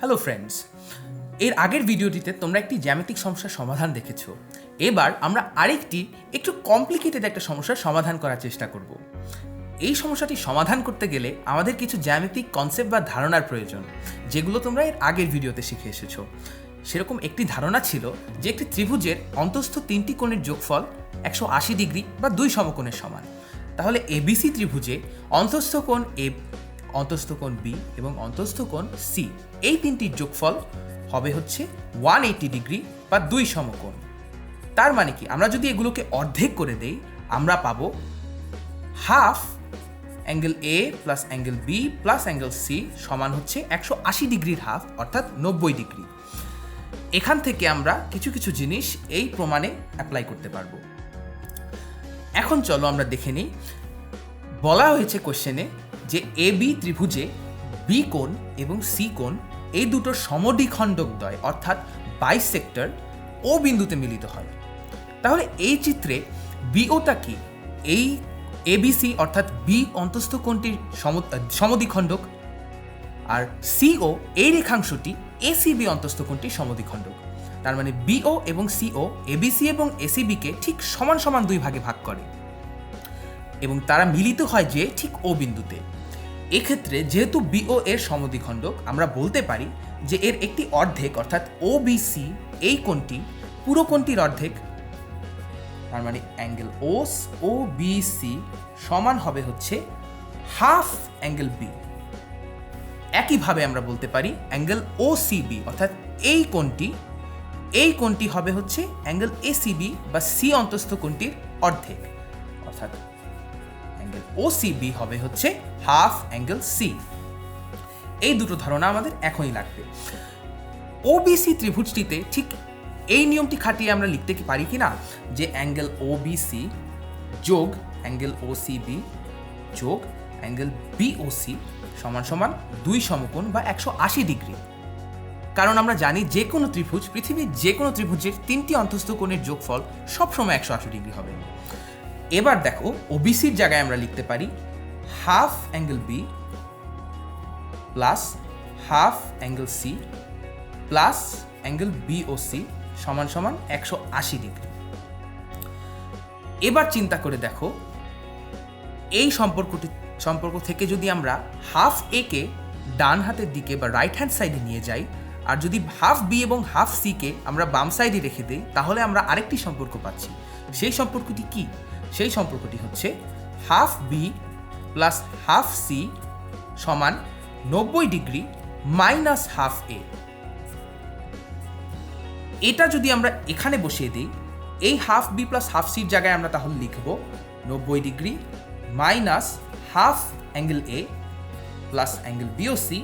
Hello friends এর আগের ভিডিওটিতে তোমরা একটি জ্যামিতিক সমস্যার সমাধান দেখেছ। এবার আমরা আরেকটি একটু কমপ্লিকেটেড একটা সমস্যার সমাধান করার চেষ্টা করব। এই সমস্যাটি সমাধান করতে গেলে আমাদের কিছু জ্যামিতিক কনসেপ্ট বা ধারণার প্রয়োজন, যেগুলো তোমরা এর আগের ভিডিওতে শিখে এসেছ। সেরকম একটি ধারণা ছিল যে একটি ত্রিভুজের অন্তস্থ তিনটি কোণের যোগফল একশো আশি ডিগ্রি বা দুই সমকোণের সমান। তাহলে এবিসি ত্রিভুজে অন্তস্থ কোণ এ অন্তস্থ কোণ বি এবং অন্তস্থ কোণ সি এই তিনটির যোগফল হবে হচ্ছে ওয়ান এইটি ডিগ্রি বা দুই সমকোণ। তার মানে কি? আমরা যদি এগুলোকে অর্ধেক করে দেই, আমরা পাবো half angle A plus angle B plus angle C সমান হচ্ছে একশো আশি ডিগ্রির হাফ অর্থাৎ নব্বই ডিগ্রি এখান থেকে আমরা কিছু কিছু জিনিস এই প্রমাণে অ্যাপ্লাই করতে পারব। এখন চলো আমরা দেখে নিই। বলা হয়েছে কোশ্চেনে যে এ বি ত্রিভুজে বি কোণ এবং সি কোণ এই দুটো সমদ্বিখণ্ডক দ্বয়, অর্থাৎ বাইসেক্টর ও বিন্দুতে মিলিত হয়। তাহলে এই চিত্রে বিওটা কি? এই এবিসি অর্থাৎ বি অন্তস্থ কোণটির সম- সমদ্বিখণ্ডক আর সিও, এই রেখাংশটি এসিবি অন্তস্থ কোণটির সমদ্বিখণ্ডক। তার মানে বিও এবং সিও এবিসি এবং এসিবিকে ঠিক সমান সমান দুই ভাগে ভাগ করে। এবং তারা মিলিত হয় যে ঠিক ও বিন্দুতে। এক্ষেত্রে যেহেতু বিও এর সমদ্বিখণ্ডক, আমরা বলতে পারি যে এর একটি অর্ধেক, অর্থাৎ ও বিসি এই কোণটি পুরো কোণটির অর্ধেক, তার মানে অ্যাঙ্গেল ওস ও বিসি সমান হবে হচ্ছে হাফ অ্যাঙ্গেল বি একইভাবে আমরা বলতে পারি অ্যাঙ্গেল ও সিবি অর্থাৎ এই কোণটি এই কোণটি হবে হচ্ছে অ্যাঙ্গেল এসিবি বা সি অন্তস্থ কোণটির অর্ধেক, অর্থাৎ অ্যাঙ্গেল ও সিবি হবে হচ্ছে হাফ অ্যাঙ্গেল সি এই দুটো ধারণা আমাদের এখনই লাগবে। ওবিসি ত্রিভুজটিতে ঠিক এই নিয়মটি খাটিয়ে আমরা লিখতে কি পারি কি না যে অ্যাঙ্গেল ওবিসি যোগ অ্যাঙ্গেল ওসিবি যোগ অ্যাঙ্গেল বিওসি সমান সমান দুই সমকোণ বা একশো আশি ডিগ্রি। কারণ আমরা জানি যে কোনো ত্রিভুজ, পৃথিবীর যে কোনো ত্রিভুজের তিনটি অন্তস্থ কোণের যোগফল সবসময় একশো আশি ডিগ্রি হবে। এবার দেখো ওবিসির জায়গায় আমরা লিখতে পারি half angle B plus half angle C plus angle BOC সমান সমান একশো আশি ডিগ্রি এবার চিন্তা করে দেখো, এই সম্পর্কটি, সম্পর্ক থেকে যদি আমরা হাফ এ কে ডান হাতের দিকে বা রাইট হ্যান্ড সাইডে নিয়ে যাই, আর যদি হাফ বি এবং হাফ সি কে আমরা বাম সাইডে রেখে দিই, তাহলে আমরা আরেকটি সম্পর্ক পাচ্ছি। সেই সম্পর্কটি কি? সেই সম্পর্কটি হচ্ছে half B plus half C সমান নব্বই ডিগ্রি মাইনাস হাফ এ এটা যদি আমরা এখানে বসিয়ে দিই, এই হাফ বি প্লাস হাফ সির জায়গায় আমরা তাহলে লিখব নব্বই degree minus half angle A plus angle BOC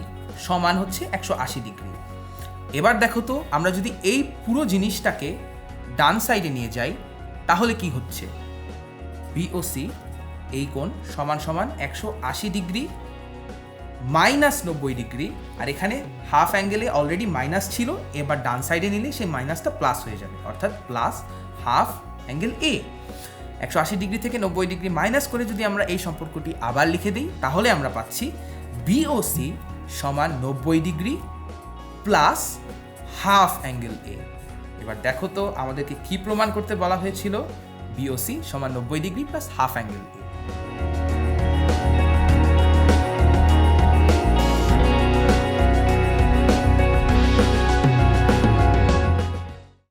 সমান হচ্ছে একশো আশি ডিগ্রি। এবার দেখো তো, আমরা যদি এই পুরো জিনিসটাকে ডান সাইডে নিয়ে যাই, তাহলে কি হচ্ছে? বিওসি এই কোণ সমান সমান একশো আশি ডিগ্রি, মাইনাস নব্বই ডিগ্রি, আর এখানে হাফ অ্যাঙ্গেলে অলরেডি মাইনাস ছিল, এবার ডান সাইডে নিলে সেই মাইনাসটা প্লাস হয়ে যাবে, অর্থাৎ প্লাস হাফ অ্যাঙ্গেল এ একশো আশি ডিগ্রি থেকে নব্বই ডিগ্রি মাইনাস করে যদি আমরা এই সম্পর্কটি আবার লিখে দিই, তাহলে আমরা পাচ্ছি বিওসি সমান নব্বই degree plus half angle A এবার দেখো তো আমাদেরকে কি প্রমাণ করতে বলা হয়েছিল বিওসি সমান নব্বই degree plus half angle A